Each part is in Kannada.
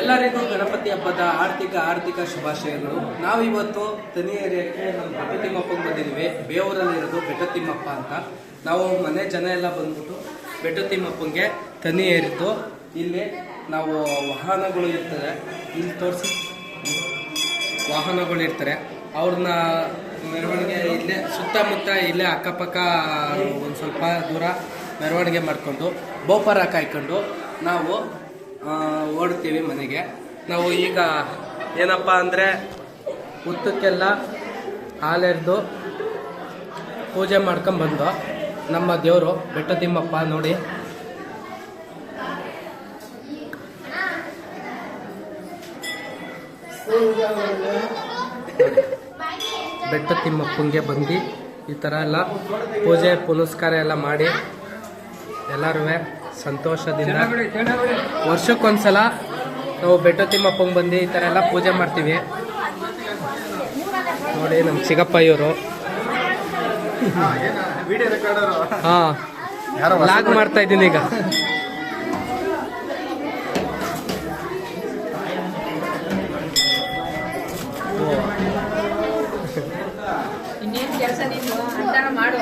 ಎಲ್ಲರಿಗೂ ಗಣಪತಿ ಹಬ್ಬದ ಆರ್ಥಿಕ ಆರ್ಥಿಕ ಶುಭಾಶಯಗಳು. ನಾವಿವತ್ತು ತನಿ ಏರಿಯಾಕ್ಕೆ ನಮ್ಮ ಬೆಟ್ಟತಿಮ್ಮಪ್ಪಗೆ ಬಂದಿದ್ದೀವಿ. ಬೇವೂರಲ್ಲಿರೋದು ಬೆಟ್ಟತಿಮ್ಮಪ್ಪ ಅಂತ. ನಾವು ಮನೆ ಜನ ಎಲ್ಲ ಬಂದ್ಬಿಟ್ಟು ಬೆಟ್ಟತಿಮ್ಮಪ್ಪಂಗೆ ತನಿ ಏರಿದ್ದು. ಇಲ್ಲಿ ನಾವು ವಾಹನಗಳು ಇರ್ತದೆ. ಇಲ್ಲಿ ತೋರಿಸಿ. ವಾಹನಗಳು ಇರ್ತಾರೆ ಅವ್ರನ್ನ ಮೆರವಣಿಗೆ ಇಲ್ಲೇ, ಸುತ್ತಮುತ್ತ ಇಲ್ಲೇ ಅಕ್ಕಪಕ್ಕ ಒಂದು ಸ್ವಲ್ಪ ದೂರ ಮೆರವಣಿಗೆ ಮಾಡಿಕೊಂಡು ಬೋಪರ ಕಾಯ್ಕೊಂಡು ನಾವು ಓಡ್ತೀವಿ ಮನೆಗೆ. ನಾವು ಈಗ ಏನಪ್ಪ ಅಂದರೆ ಹುತ್ತಕ್ಕೆಲ್ಲ ಹಾಲೆರ್ದು ಪೂಜೆ ಮಾಡ್ಕೊಂಬಂದು ನಮ್ಮ ದೇವರು ಬೆಟ್ಟ ತಿಮ್ಮಪ್ಪ ನೋಡಿ. ಬೆಟ್ಟ ತಿಮ್ಮಪ್ಪಂಗೆ ಬಂದು ಈ ಥರ ಎಲ್ಲ ಪೂಜೆ ಪುನಸ್ಕಾರ ಎಲ್ಲ ಮಾಡಿ ಎಲ್ಲರೂ ಸಂತೋಷದಿಂದ. ವರ್ಷಕ್ಕೊಂದ್ಸಲ ನಾವು ಬೆಟ್ಟ ತಿಮ್ಮಪ್ಪಂಗೆ ಬಂದು ಈ ಥರ ಎಲ್ಲ ಪೂಜೆ ಮಾಡ್ತೀವಿ. ನೋಡಿ ನಮ್ಮ ಚಿಗಪ್ಪ ಇವರು. ಹಾಂ, ಲಾಗ್ ಮಾಡ್ತಾ ಇದ್ದೀನಿ ಈಗ. ಕೆಲಸ ನೀನು? ಮಾಡು.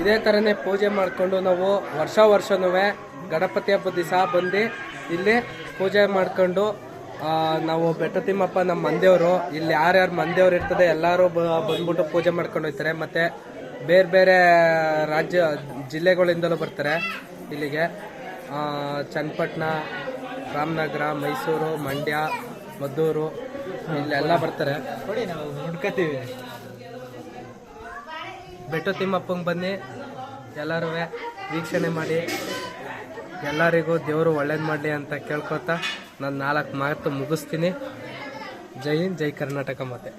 ಇದೇ ಥರನೇ ಪೂಜೆ ಮಾಡಿಕೊಂಡು ನಾವು ವರ್ಷ ವರ್ಷನೂ ಗಣಪತಿ ಹಬ್ಬದ ದಿವಸ ಬಂದು ಇಲ್ಲಿ ಪೂಜೆ ಮಾಡ್ಕೊಂಡು ನಾವು ಬೆಟ್ಟ ತಿಮ್ಮಪ್ಪ ನಮ್ಮ ಮಂದೇವರು ಇಲ್ಲಿ ಯಾರ್ಯಾರು ಮಂದೇವ್ರು ಇರ್ತದೆ ಎಲ್ಲರೂ ಬಂದ್ಬಿಟ್ಟು ಪೂಜೆ ಮಾಡ್ಕೊಂಡು ಹೋಗ್ತಾರೆ. ಮತ್ತು ಬೇರೆ ಬೇರೆ ರಾಜ್ಯ ಜಿಲ್ಲೆಗಳಿಂದಲೂ ಬರ್ತಾರೆ ಇಲ್ಲಿಗೆ. ಚನ್ನಪಟ್ಟಣ ರಾಮನಗರ ಮೈಸೂರು ಮಂಡ್ಯ ಮದ್ದೂರು ಇಲ್ಲೆಲ್ಲ ಬರ್ತಾರೆ. ನಾವು ನೋಡ್ಕೋತೀವಿ. ಬೆಟ್ಟ ತಿಮ್ಮಪ್ಪಂಗೆ ಬನ್ನಿ ಎಲ್ಲರೂ ವೀಕ್ಷಣೆ ಮಾಡಿ. ಎಲ್ಲರಿಗೂ ದೇವರು ಒಳ್ಳೇದು ಮಾಡಲಿ ಅಂತ ಕೇಳ್ಕೊತಾ ನಾನು ನಾಲ್ಕು ಮಾತು ಮುಗಿಸ್ತೀನಿ. ಜೈ ಹಿಂದ್ ಜೈ ಕರ್ನಾಟಕ ಮತ್ತೆ